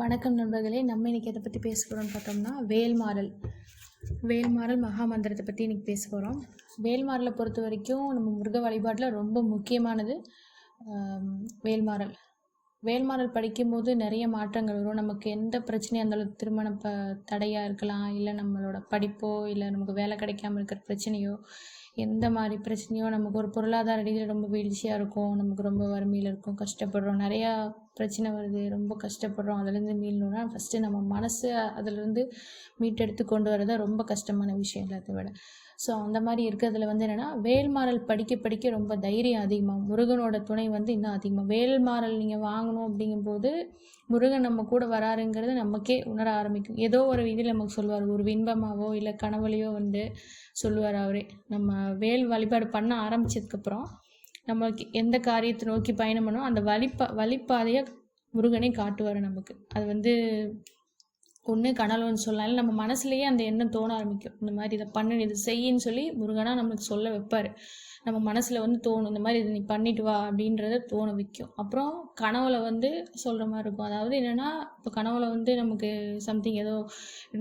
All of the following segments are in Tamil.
வணக்கம் நண்பர்களே நம்ம இன்னைக்கு எதை பற்றி பேச போகிறோம்னு பார்த்தோம்னா வேல்மாறல். வேல்மாறல் மகா மந்திரத்தை பற்றி இன்றைக்கி பேச போகிறோம் வேல்மாறலை பொறுத்த வரைக்கும் நம்ம முருக வழிபாட்டில் ரொம்ப முக்கியமானது வேல்மாறல். வேல்மாறல் படிக்கும்போது நிறைய மாற்றங்கள் வரும். நமக்கு எந்த பிரச்சனையாக இருந்தாலும் திருமண ப தடையாக இருக்கலாம். இல்லை நம்மளோட படிப்போ இல்லை நமக்கு வேலை கிடைக்காம இருக்கிற பிரச்சனையோ எந்த மாதிரி பிரச்சனையோ நமக்கு ஒரு பொருளாதார ரீதியில் ரொம்ப வீழ்ச்சியாக இருக்கும். நமக்கு ரொம்ப வறுமையில் இருக்கும். கஷ்டப்படுறோம். நிறையா பிரச்சனை வருது. ரொம்ப கஷ்டப்படுறோம். அதுலேருந்து மீளணும்னா ஃபஸ்ட்டு நம்ம மனசு அதுலேருந்து மீட்டெடுத்து கொண்டு வரதான் ரொம்ப கஷ்டமான விஷயம் எல்லாத்தை விட. ஸோ அந்த மாதிரி இருக்கிறதுல வந்து என்னென்னா வேல்மாறல் படிக்க படிக்க ரொம்ப தைரியம் அதிகமாக முருகனோட துணை வந்து இன்னும் அதிகமாக வேல்மாறல் நீங்கள் வாங்கணும் அப்படிங்கும்போது முருகன் நம்ம கூட வராருங்கிறது நமக்கே உணர ஆரம்பிக்கும். ஏதோ ஒரு விதியில் நமக்கு சொல்லுவார். ஒரு விண்பமாகவோ இல்லை கனவுலையோ வந்து சொல்லுவார் அவரே. நம்ம வேல் வழிபாடு பண்ண ஆரம்பிச்சதுக்கப்புறம் நமக்கு எந்த காரியத்தை நோக்கி பயணம் பண்ணோம் அந்த வழிப்பா வழிப்பாதையை முருகனே காட்டுவார் நமக்கு. அது வந்து ஒன்று கனவுன்னு சொல்லலாம் நம்ம மனசுலேயே அந்த எண்ணம் தோண ஆரம்பிக்கும். இந்த மாதிரி இதை பண்ணு இது செய்யின்னு சொல்லி முருகனா நம்மளுக்கு சொல்ல வைப்பார். நம்ம மனசில் வந்து தோணும் இந்த மாதிரி இதை நீ பண்ணிட்டு வா அப்படின்றத தோண வைக்கும். அப்புறம் கனவுல வந்து சொல்கிற மாதிரி இருக்கும். அதாவது என்னென்னா இப்போ கனவுல வந்து நமக்கு சம்திங் ஏதோ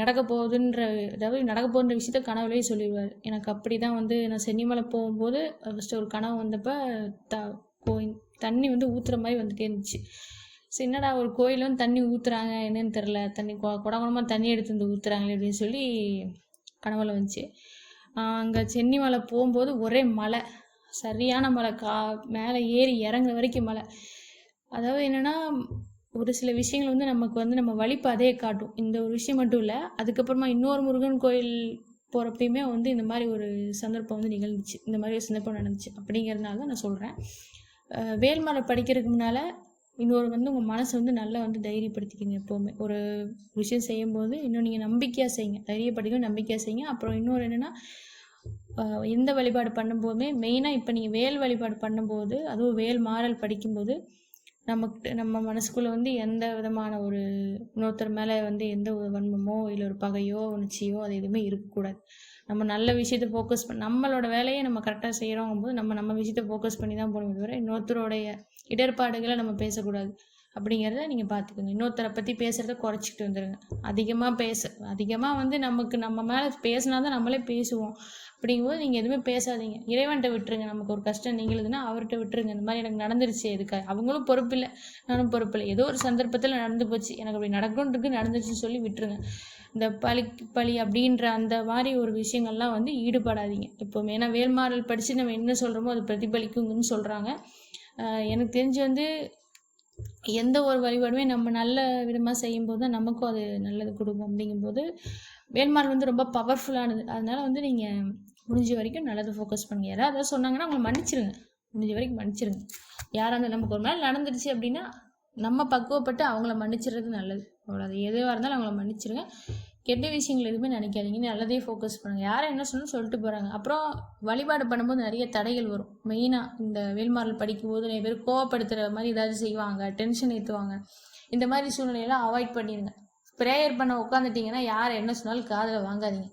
நடக்க போகுதுன்ற அதாவது நடக்க போகிற விஷயத்த கனவுலேயே சொல்லிடுவார். எனக்கு அப்படி தான் வந்து நான் சென்னிமலை போகும்போது ஃபஸ்ட்டு ஒரு கனவு வந்தப்போ த கோயில் தண்ணி வந்து ஊற்றுற மாதிரி வந்துட்டே இருந்துச்சு. சின்னடா என்னடா ஒரு கோயிலும் தண்ணி ஊற்றுறாங்க என்னன்னு தெரில தண்ணி கொ குடகுடமாக தண்ணி எடுத்து வந்து ஊற்றுறாங்களே அப்படின்னு சொல்லி கனவுல வந்துச்சு. அங்கே சென்னிமலை போகும்போது ஒரே மலை. சரியான மலை. கா மேலே ஏறி இறங்குற வரைக்கும் மலை. அதாவது என்னென்னா ஒரு சில விஷயங்கள் வந்து நமக்கு வந்து நம்ம வழிபாதையை காட்டும். இந்த ஒரு விஷயம் மட்டும் இல்லை அதுக்கப்புறமா இன்னொரு முருகன் கோயில் போகிறப்பயுமே வந்து இந்த மாதிரி ஒரு சந்தர்ப்பம் வந்து நிகழ்ந்துச்சு. இந்த மாதிரி ஒரு சந்தர்ப்பம் நடந்துச்சு. அப்படிங்கிறதுனால தான் நான் சொல்கிறேன் வேல்மலை படிக்கிறதுக்கு முன்னால் இன்னொரு வந்து உங்கள் மனசை வந்து நல்லா வந்து தைரியப்படுத்திக்கிங்க எப்போவுமே. ஒரு விஷயம் செய்யும்போது இன்னும் நீங்கள் நம்பிக்கையாக செய்யுங்க. தைரியப்படுத்திக்க நம்பிக்கையாக செய்யுங்க. அப்புறம் இன்னொரு என்னென்னா எந்த வழிபாடு பண்ணும்போதுமே மெயினாக இப்போ நீங்கள் வேல் வழிபாடு பண்ணும்போது அதுவும் வேல் மாறல் படிக்கும்போது நமக்கு நம்ம மனசுக்குள்ளே வந்து எந்த விதமான ஒரு இன்னொருத்தர் மேலே வந்து எந்த ஒரு வன்மமோ இல்லை ஒரு பகையோ உணர்ச்சியோ அது எதுவுமே இருக்கக்கூடாது. நம்ம நல்ல விஷயத்தை ஃபோக்கஸ் பண்ண நம்மளோட வேலையை நம்ம கரெக்டாக செய்கிறோங்கும் போது நம்ம நம்ம விஷயத்தை ஃபோக்கஸ் பண்ணி தான் போகணும் தவிர இன்னொருத்தருடைய இடர்பாடுகளை நம்ம பேசக்கூடாது. அப்படிங்கிறத நீங்கள் பார்த்துக்கோங்க இன்னொருத்தரை பற்றி பேசுகிறத குறைச்சிக்கிட்டு வந்துடுங்க அதிகமாக பேச. அதிகமாக வந்து நமக்கு நம்ம மேலே பேசினா தான் நம்மளே பேசுவோம். அப்படிங்கும்போது நீங்கள் எதுவுமே பேசாதீங்க. இறைவன்கிட்ட விட்டுருங்க. நமக்கு ஒரு கஷ்டம் நீங்களுதுன்னா அவர்கிட்ட விட்டுருங்க. இந்த மாதிரி எனக்கு நடந்துருச்சு. எதுக்காக அவங்களும் பொறுப்பில்லை. நானும் பொறுப்பில்லை. ஏதோ ஒரு சந்தர்ப்பத்தில் நடந்து போச்சு. எனக்கு அப்படி நடக்கணுன்றது நடந்துச்சுன்னு சொல்லி விட்டுருங்க. இந்த பழி பழி அப்படின்ற அந்த மாதிரி ஒரு விஷயங்கள்லாம் வந்து ஈடுபடாதீங்க. இப்போ ஏன்னா வேல்மாறல் படித்து நம்ம என்ன சொல்கிறோமோ அது பிரதிபலிக்குங்கன்னு சொல்கிறாங்க எனக்கு தெரிஞ்சு வந்து எந்த ஒரு வழிபாடுமே நம்ம நல்ல விதமாக செய்யும்போது தான் நமக்கும் அது நல்லது கொடுக்கும். அப்படிங்கும்போது வேல்மாறல் வந்து ரொம்ப பவர்ஃபுல்லானது அதனால வந்து நீங்கள் முடிஞ்ச வரைக்கும் நல்லது ஃபோக்கஸ் பண்ணுங்க. யாராவது சொன்னாங்கன்னா அவங்களை மன்னிச்சிருங்க. முடிஞ்ச வரைக்கும் மன்னிச்சிருங்க. யாராக இருந்தாலும் நமக்கு ஒரு நாள் நடந்துடுச்சு அப்படின்னா நம்ம பக்குவப்பட்டு அவங்கள மன்னிச்சிடுறது நல்லது. அவ்வளோ அது எதுவாக இருந்தாலும் அவங்கள மன்னிச்சிருங்க. கெட்ட விஷயங்கள் எதுவுமே நினைக்காதீங்க. நல்லதே ஃபோக்கஸ் பண்ணுங்க. யாரை என்ன சொன்னாலும் சொல்லிட்டு போகிறாங்க அப்புறம் வழிபாடு பண்ணும்போது நிறைய தடைகள் வரும். மெயினாக இந்த வேல்மாறல் படிக்கும்போது நிறைய பேர் கோவப்படுத்துகிற மாதிரி ஏதாவது செய்வாங்க. டென்ஷன் ஏற்றுவாங்க இந்த மாதிரி சூழ்நிலையெல்லாம் அவாய்ட் பண்ணிடுங்க ப்ரேயர் பண்ண உட்காந்துட்டிங்கன்னா யார் என்ன சொன்னாலும் காதில் வாங்காதீங்க.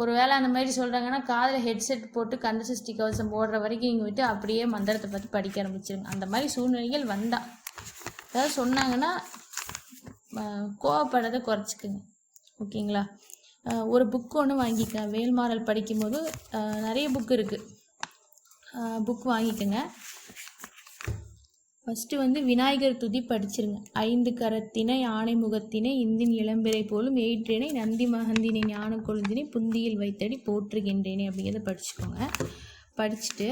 ஒரு வேளை அந்த மாதிரி சொல்கிறாங்கன்னா காதில் ஹெட்செட் போட்டு கந்த சஷ்டி கவசம் போடுற வரைக்கும் இங்கே விட்டு அப்படியே மந்திரத்தை பற்றி படிக்க ஆரம்பிச்சிருங்க. அந்த மாதிரி சூழ்நிலைகள் வந்தால் அதாவது சொன்னாங்கன்னா கோவப்படுறதை குறைச்சிக்குங்க. ஓகேங்களா? ஒரு புக் ஒன்று வாங்கிக்க வேல்மாறல் படிக்கும்போது நிறைய புக் இருக்குது புக் வாங்கிக்கோங்க. ஃபஸ்ட்டு வந்து விநாயகர் துதி படிச்சிருங்க. ஐந்து கரத்தினை ஆணை முகத்தினை இந்தின் இளம்பிறை போலும் ஏற்றினை நந்தி மகந்தினை ஞான கொழுந்தினை புந்தியில் வைத்தடி போற்றுகின்றேனே அப்படிங்கிறத படிச்சுக்கோங்க. படிச்சுட்டு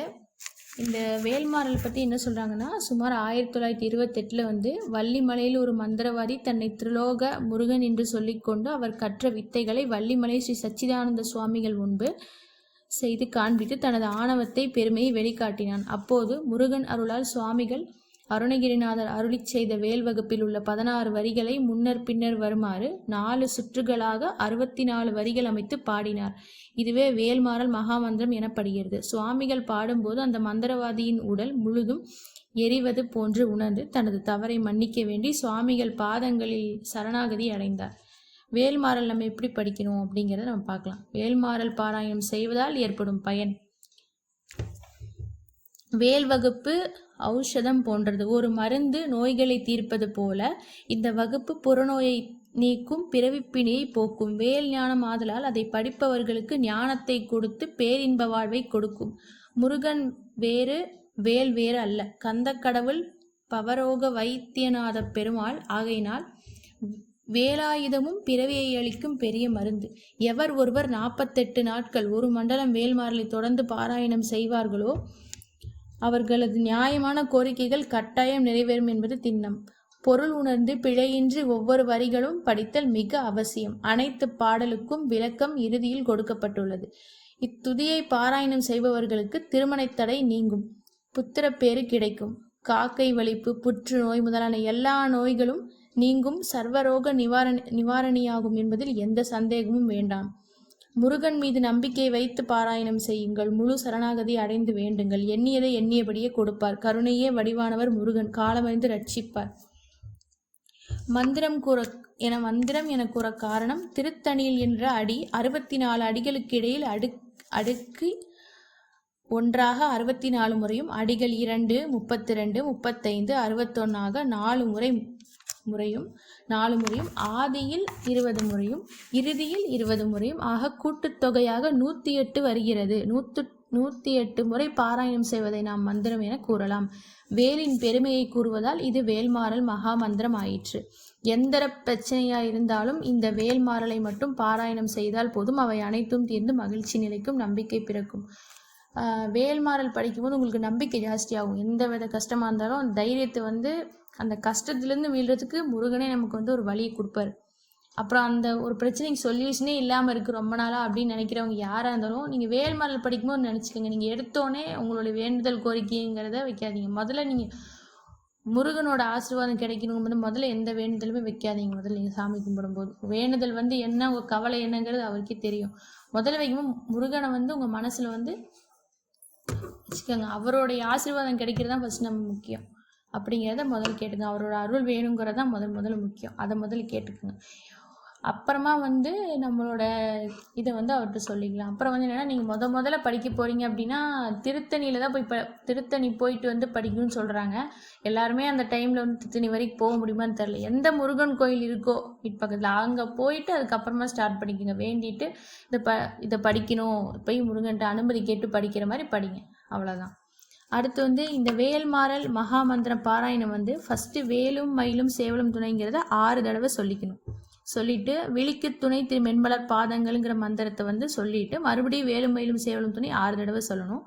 இந்த வேல்மாறல் பற்றி என்ன சொல்கிறாங்கன்னா சுமார் ஆயிரத்தி தொள்ளாயிரத்தி இருபத்தெட்டில் வந்து வள்ளிமலையில் ஒரு மந்திரவாதி தன்னை திரிலோக முருகன் என்று சொல்லிக்கொண்டு அவர் கற்ற வித்தைகளை வள்ளிமலை ஸ்ரீ சச்சிதானந்த சுவாமிகள் முன்பு செய்து காண்பித்து தனது ஆணவத்தை பெருமையை வெளிக்காட்டினான். அப்போது முருகன் அருளால் சுவாமிகள் அருணகிரிநாதர் அருளி செய்த வேல் வகுப்பில் உள்ள பதினாறு வரிகளை முன்னர் பின்னர் வருமாறு நாலு சுற்றுகளாக அறுபத்தி நாலு வரிகள் அமைத்து பாடினார். இதுவே வேல்மாறல் மகாமந்திரம் எனப்படுகிறது. சுவாமிகள் பாடும்போது அந்த மந்திரவாதியின் உடல் முழுதும் எரிவது போன்று உணர்ந்து தனது தவறை மன்னிக்க வேண்டி சுவாமிகள் பாதங்களில் சரணாகதி அடைந்தார். வேல்மாறல் நம்ம எப்படி படிக்கணும் அப்படிங்கிறத நம்ம பார்க்கலாம். வேல்மாறல் பாராயணம் செய்வதால் ஏற்படும் பயன். வேல் வகுப்பு ஔஷதம் போன்றது. ஒரு மருந்து நோய்களை தீர்ப்பது போல இந்த வகுப்பு புறநோயை நீக்கும் பிறவிப்பிணியை போக்கும். வேல் ஞானம் ஆதலால் அதை படிப்பவர்களுக்கு ஞானத்தை கொடுத்து பேரின்ப வாழ்வை கொடுக்கும். முருகன் வேறு வேல் வேறு அல்ல. கந்தக்கடவுள் பவரோக வைத்தியநாத பெருமாள் ஆகையினால் வேலாயுதமும் பிறவியை அளிக்கும் பெரிய மருந்து. எவர் ஒருவர் நாற்பத்தெட்டு நாட்கள் ஒரு மண்டலம் வேல்மாரலை தொடர்ந்து பாராயணம் செய்வார்களோ அவர்களது நியாயமான கோரிக்கைகள் கட்டாயம் நிறைவேறும் என்பது திண்ணம். பொருள் உணர்ந்து பிழையின்றி ஒவ்வொரு வரிகளும் படித்தல் மிக அவசியம். அனைத்து பாடலுக்கும் விளக்கம் இறுதியில் கொடுக்கப்பட்டுள்ளது. இத்துதியை பாராயணம் செய்பவர்களுக்கு திருமணத் தடை நீங்கும். புத்திரப்பேறு கிடைக்கும். காக்கை வலிப்பு புற்றுநோய் முதலான எல்லா நோய்களும் நீங்கும். சர்வரோக நிவாரண நிவாரணியாகும் என்பதில் எந்த சந்தேகமும் வேண்டாம். முருகன் மீது நம்பிக்கை வைத்து பாராயணம் செய்யுங்கள். முழு சரணாகதி அடைந்து வேண்டுங்கள். எண்ணியதை எண்ணியபடியே கொடுப்பார். கருணையே வடிவானவர் முருகன். காலமறிந்து ரட்சிப்பார். மந்திரம் கூற என மந்திரம் என கூற காரணம் திருத்தணியில் என்ற அடி அறுபத்தி நாலு அடிகளுக்கு இடையில் அடு அடுக்கி ஒன்றாக அறுபத்தி நாலு முறையும் அடிகள் இரண்டு முப்பத்தி ரெண்டு முப்பத்தைந்து அறுபத்தொன்னாக நாலு முறை முறையும் நாலு முறையும் ஆதியில் இருபது முறையும் இறுதியில் இருபது முறையும் ஆக கூட்டுத்தொகையாக நூற்றி எட்டு வருகிறது. நூற்று நூற்றி எட்டு முறை பாராயணம் செய்வதை நாம் மந்திரம் என கூறலாம். வேலின் பெருமையை கூறுவதால் இது வேல்மாறல் மகா மந்திரம் ஆயிற்று. எந்த பிரச்சனையாக இருந்தாலும் இந்த வேல்மாறலை மட்டும் பாராயணம் செய்தால் போதும். அவை அனைத்தும் தீர்ந்து மகிழ்ச்சி நிலைக்கும் நம்பிக்கை பிறக்கும். வேல்மாறல் படிக்கும்போது உங்களுக்கு நம்பிக்கை ஜாஸ்தியாகும். எந்த வித கஷ்டமாக இருந்தாலும் தைரியத்தை வந்து அந்த கஷ்டத்துலேருந்து மீள்றதுக்கு முருகனே நமக்கு வந்து ஒரு வழியை கொடுப்பாரு. அப்புறம் அந்த ஒரு பிரச்சனைக்கு சொல்யூஷனே இல்லாமல் இருக்குது ரொம்ப நாளாக அப்படின்னு நினைக்கிறவங்க யாராக இருந்தாலும் நீங்கள் வேல்மாறல் படிக்கும்போது நினச்சிக்கோங்க. நீங்கள் எடுத்தோடனே உங்களுடைய வேண்டுதல் கோரிக்கைங்கிறத வைக்காதீங்க. முதல்ல நீங்கள் முருகனோட ஆசீர்வாதம் கிடைக்கணும் வந்து முதல்ல எந்த வேண்டுதலுமே வைக்காதீங்க. முதல்ல நீங்கள் சாமி கும்பிடும்போது. வேண்டுதல் வந்து என்ன உங்கள் கவலை என்னங்கிறது அவருக்கே தெரியும். முதல்ல வைக்கும்போது முருகனை வந்து உங்கள் மனசில் வந்து வச்சுக்கோங்க. அவருடைய ஆசீர்வாதம் கிடைக்கிறது தான் ஃபஸ்ட் நம்ம முக்கியம். அப்படிங்கிறத முதல்ல கேட்டுங்க அவரோட அருள் வேணுங்கிறது தான் முதல் முதல்ல முக்கியம். அதை முதல்ல கேட்டுக்குங்க. அப்புறமா வந்து நம்மளோட இதை வந்து அவர்கிட்ட சொல்லிக்கலாம். அப்புறம் வந்து என்னென்னா நீங்கள் முத முதல்ல படிக்க போகிறீங்க அப்படின்னா திருத்தணியில் தான் போய் ப திருத்தணி போயிட்டு வந்து படிக்கணும்னு சொல்கிறாங்க எல்லாருமே அந்த டைமில் வந்து திருத்தணி வரைக்கும் போக முடியுமான்னு தெரில எந்த முருகன் கோயில் இருக்கோ வீட்டு பக்கத்தில். அங்கே போயிட்டு அதுக்கப்புறமா ஸ்டார்ட் பண்ணிக்கோங்க. வேண்டிட்டு இதை ப இதை படிக்கணும். போய் முருகன்ட்ட அனுமதி கேட்டு படிக்கிற மாதிரி படிங்க. அவ்வளோதான் அடுத்து வந்து இந்த வேல்மாறல் மகா மந்திரம் பாராயணம் வந்து ஃபஸ்ட்டு வேலும் மயிலும் சேவலும் துணைங்கிறத ஆறு தடவை சொல்லிக்கணும். சொல்லிட்டு விழிக்கு துணை திரு மென்மலர் பாதங்கள்ங்கிற மந்திரத்தை வந்து சொல்லிட்டு மறுபடியும் வேலும் மயிலும் சேவலும் துணை ஆறு தடவை சொல்லணும்.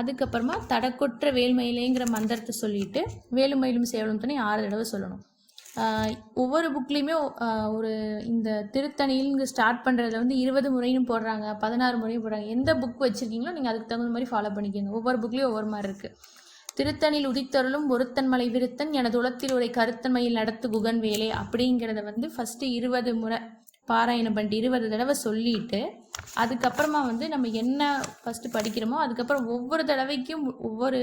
அதுக்கப்புறமா தடக்குற்ற வேல்மயிலேங்கிற மந்திரத்தை சொல்லிட்டு வேலும் மயிலும் சேவலும் துணை ஆறு தடவை சொல்லணும். ஒவ்வொரு புக்லேயுமே ஒரு இந்த திருத்தணியில் ஸ்டார்ட் பண்ணுறதுல வந்து இருபது முறையும் போடுறாங்க பதினாறு முறையும் போடுறாங்க. எந்த புக் வச்சுருக்கீங்களோ நீங்கள் அதுக்கு தகுந்த மாதிரி ஃபாலோ பண்ணிக்கோங்க. ஒவ்வொரு புக்லேயும் ஒவ்வொரு மாதிரி இருக்குது திருத்தணில் உதித்தருளும் ஒருத்தன் மலை விருத்தன் எனது உலத்தில் உரை கருத்தன்மையில் நடத்து குகன் வேலை அப்படிங்கிறத வந்து ஃபஸ்ட்டு இருபது முறை பாராயணம் பண்ணிட்டு இருபது தடவை சொல்லிட்டு அதுக்கப்புறமா வந்து நம்ம என்ன ஃபஸ்ட்டு படிக்கிறோமோ அதுக்கப்புறம் ஒவ்வொரு தடவைக்கும் ஒவ்வொரு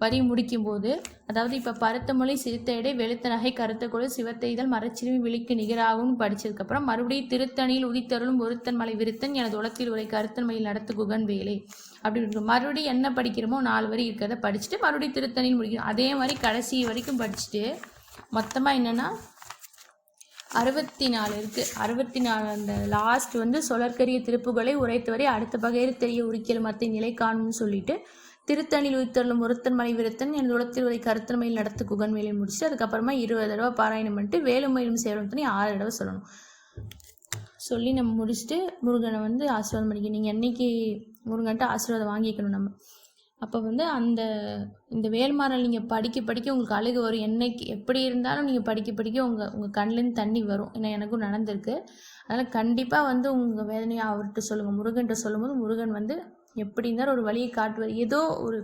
வரி முடிக்கும் போது அதாவது இப்போ பருத்த மொழி சிறுத்த எடை வெளுத்த நகை கருத்த கொடு சிவத்த மரச்சிறுமி விழிக்கு நிகராகவும் படிச்சதுக்கப்புறம் மறுபடியும் திருத்தணியில் உதித்தருளும் ஒருத்தன் மலை விருத்தன் எனது உலத்தில் உரை கருத்தன்மையில் நடத்து குகன் வேலை. அப்படி மறுபடியும் என்ன படிக்கிறோமோ நாலு வரி இருக்கிறத படிச்சுட்டு மறுபடியும் திருத்தணியில் முடிக்கணும். அதே மாதிரி கடைசி வரைக்கும் படிச்சுட்டு மொத்தமாக என்னென்னா அறுபத்தி நாலு இருக்குது அறுபத்தி நாலு அந்த லாஸ்ட் வந்து சொலற்கரிய திருப்புகளை உரைத்தவரை அடுத்த பகையில் தெரிய உரிக்கல் மற்ற நிலை காணும்னு சொல்லிட்டு திருத்தணில் உயிர்த்தள்ளும் ஒருத்தன் மலை விருத்தன் என் உலத்தில் உரை கருத்தன்மையில் நடத்து குகன் முடிச்சு அதுக்கப்புறமா இருபது தடவை பாராயணம் பண்ணிட்டு வேலுமயிலும் சேவலும் ஆறு தடவை சொல்லணும். சொல்லி நம்ம முடிச்சுட்டு முருகனை வந்து ஆசீர்வாதம் பண்ணிக்கணும் நீங்கள் என்னைக்கு முருகன்ட்டு ஆசீர்வாதம் வாங்கிக்கணும் நம்ம. அப்போ வந்து அந்த இந்த வேல்மாரல் நீங்கள் படிக்க படிக்க உங்களுக்கு அழுகு வரும். என்னைக்கு எப்படி இருந்தாலும் நீங்கள் படிக்க படிக்க உங்கள் உங்கள் கண்ணுலேருந்து தண்ணி வரும். ஏன்னா எனக்கும் நடந்திருக்கு. அதனால் கண்டிப்பாக வந்து உங்கள் வேதனையை அவர்கிட்ட சொல்லுங்கள் முருகன்கிட்ட சொல்லும்போது முருகன் வந்து எப்படி இருந்தாலும் ஒரு வழியை காட்டுவார். ஏதோ ஒரு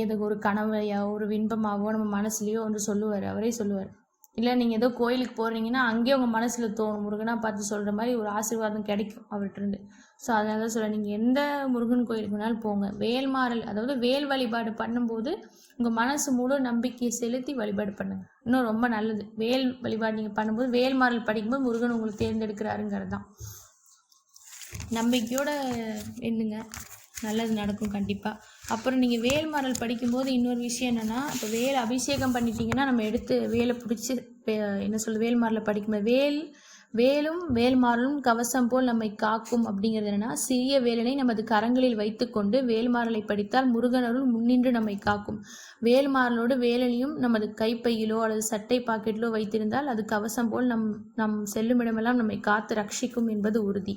ஏதோ ஒரு கனவையோ ஒரு விண்பமாகவோ நம்ம மனசுலையோ வந்து சொல்லுவார். அவரே சொல்லுவார். இல்லை நீங்கள் ஏதோ கோயிலுக்கு போகிறீங்கன்னா அங்கேயே உங்கள் மனசில் தோணும். முருகனாக பார்த்து சொல்கிற மாதிரி ஒரு ஆசீர்வாதம் கிடைக்கும் அவர்கிட்டருந்து. ஸோ அதனால தான் சொல்கிறேன் நீங்கள் எந்த முருகன் கோயிலுக்கு வேணாலும் போங்க. வேல்மாறல் அதாவது வேல் வழிபாடு பண்ணும்போது உங்கள் மனசு முழு நம்பிக்கையை செலுத்தி வழிபாடு பண்ணுங்க. இன்னும் ரொம்ப நல்லது. வேல் வழிபாடு நீங்கள் பண்ணும்போது வேல்மாறல் படிக்கும்போது முருகன் உங்களுக்கு தேர்ந்தெடுக்கிறாருங்கிறது தான். நம்பிக்கையோட எண்ணுங்க. நல்லது நடக்கும் கண்டிப்பாக அப்புறம் நீங்கள் வேல்மாறல் படிக்கும்போது இன்னொரு விஷயம் என்னென்னா இப்போ வேல் அபிஷேகம் பண்ணிட்டீங்கன்னா நம்ம எடுத்து வேலை பிடிச்சி என்ன சொல்ல வேல்மாறலை படிக்கும்போது வேல் வேலும் வேல்மாறலும் கவசம் போல் நம்மை காக்கும் அப்படிங்கிறது என்னன்னா சிறிய வேலனை நமது கரங்களில் வைத்துக்கொண்டு வேல்மாறலை படித்தால் முருகனருள் முன்னின்று நம்மை காக்கும். வேல்மாறலோடு வேலனையும் நமது கைப்பையிலோ அல்லது சட்டை பாக்கெட்டிலோ வைத்திருந்தால் அது கவசம் போல் நம் நம் செல்லுமிடமெல்லாம் நம்மை காத்து ரட்சிக்கும் என்பது உறுதி.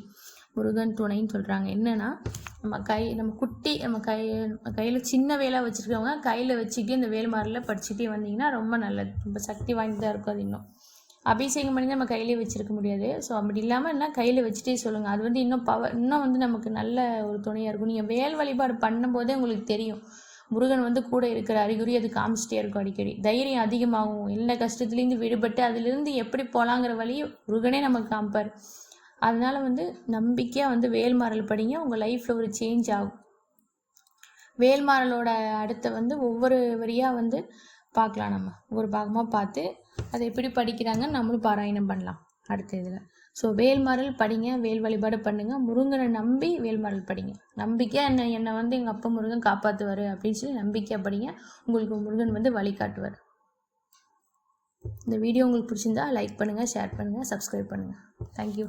முருகன் துணைன்னு சொல்கிறாங்க என்னென்னா நம்ம கை நம்ம குட்டி நம்ம கை கையில் சின்ன வேலாக வச்சுருக்கவங்க கையில் வச்சுக்கிட்டு இந்த வேல்மாரில் படிச்சுட்டே வந்தீங்கன்னா ரொம்ப நல்லது. ரொம்ப சக்தி வாய்ந்ததாக இருக்கும் அது இன்னும். அபிஷேகம் பண்ணி நம்ம கையிலே வச்சிருக்க முடியாது. ஸோ அப்படி இல்லாமல் என்ன? கையில் வச்சுட்டே சொல்லுங்கள் அது வந்து இன்னும் பவர் இன்னும் வந்து நமக்கு நல்ல ஒரு துணையாக இருக்கும். நீங்கள் வேல் வழிபாடு பண்ணும்போதே உங்களுக்கு தெரியும். முருகன் வந்து கூட இருக்கிற அறிகுறி அது காமிச்சிட்டே இருக்கும் அடிக்கடி. தைரியம் அதிகமாகும். எல்லா கஷ்டத்துலேருந்து விடுபட்டு அதுலேருந்து எப்படி போகலாங்கிற வழியும் முருகனே நமக்கு காமிப்பார். அதனால் வந்து நம்பிக்கையாக வந்து வேல்மாறல் படிங்க. உங்கள் லைஃப்பில் ஒரு சேஞ்ச் ஆகும். வேல்மாறலோட அடுத்த வந்து ஒவ்வொரு வரியாக வந்து பார்க்கலாம் நம்ம. ஒவ்வொரு பாகமாக பார்த்து அதை எப்படி படிக்கிறாங்கன்னு நம்மளும் பாராயணம் பண்ணலாம். அடுத்த இதில். ஸோ வேல்மாறல் படிங்க வேல் வழிபாடு பண்ணுங்கள் முருகனை நம்பி வேல்மாறல் படிங்க. நம்பிக்கையாக என்னை என்னை வந்து எங்கள் அப்பா முருகன் காப்பாற்றுவார் அப்படின்னு சொல்லி நம்பிக்கையாக படிங்க. உங்களுக்கு முருகன் வந்து வழிகாட்டுவார். இந்த வீடியோ உங்களுக்கு பிடிச்சிருந்தா லைக் பண்ணுங்கள் ஷேர் பண்ணுங்கள் சப்ஸ்கிரைப் பண்ணுங்கள் தேங்க்யூ